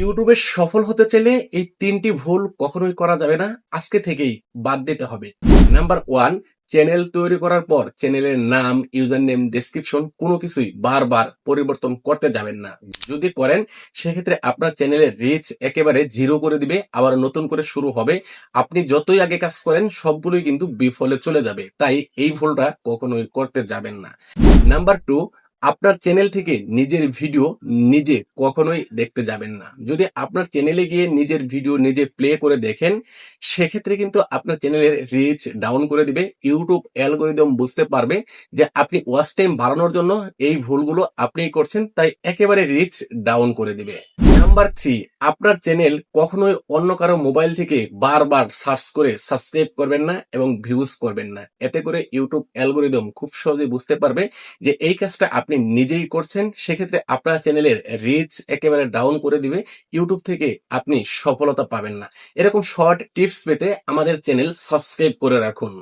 ইউটিউবে সফল হতে চাইলে এই তিনটি ভুল কখনোই করা যাবে না। আজকে থেকেই বাদ দিতে হবে। নাম্বার ওয়ান চ্যানেল তৈরি করার পর চ্যানেলের নাম ইউজার নেম ডেসক্রিপশন কোনো কিছুই বারবার পরিবর্তন করতে যাবেন না। যদি করেন, সেক্ষেত্রে আপনার চ্যানেলের রিচ একেবারে জিরো করে দিবে, আবার নতুন করে শুরু হবে। আপনি যতই আগে কাজ করেন, সবগুলোই কিন্তু বিফলে চলে যাবে। তাই এই ভুলটা কখনোই করতে যাবেন না। নাম্বার টু আপনার চ্যানেল থেকে নিজের ভিডিও নিজে কখনোই দেখতে যাবেন না। যদি আপনার চ্যানেলে গিয়ে নিজের ভিডিও নিজে প্লে করে দেখেন, সেক্ষেত্রে কিন্তু আপনার চ্যানেলের রিচ ডাউন করে দিবে ইউটিউব অ্যালগোরিদম বুঝতে পারবে যে আপনি ওয়াচ টাইম বাড়ানোর জন্য এই ভুলগুলো আপনিই করছেন, তাই একেবারে রিচ ডাউন করে দিবে। নাম্বার থ্রি, আপনার চ্যানেল কখনোই অন্য কারও মোবাইল থেকে বারবার সার্চ করে সাবস্ক্রাইব করবেন না এবং ভিউজ করবেন না। এতে করে ইউটিউব অ্যালগোরিদম খুব সহজে বুঝতে পারবে যে এই কাজটা আপনি নিজেই করছেন, সেক্ষেত্রে আপনার চ্যানেলের রিচ একেবারে ডাউন করে দিবে, ইউটিউব থেকে আপনি সফলতা পাবেন না। এরকম শর্ট টিপস পেতে আমাদের চ্যানেল সাবস্ক্রাইব করে রাখুন।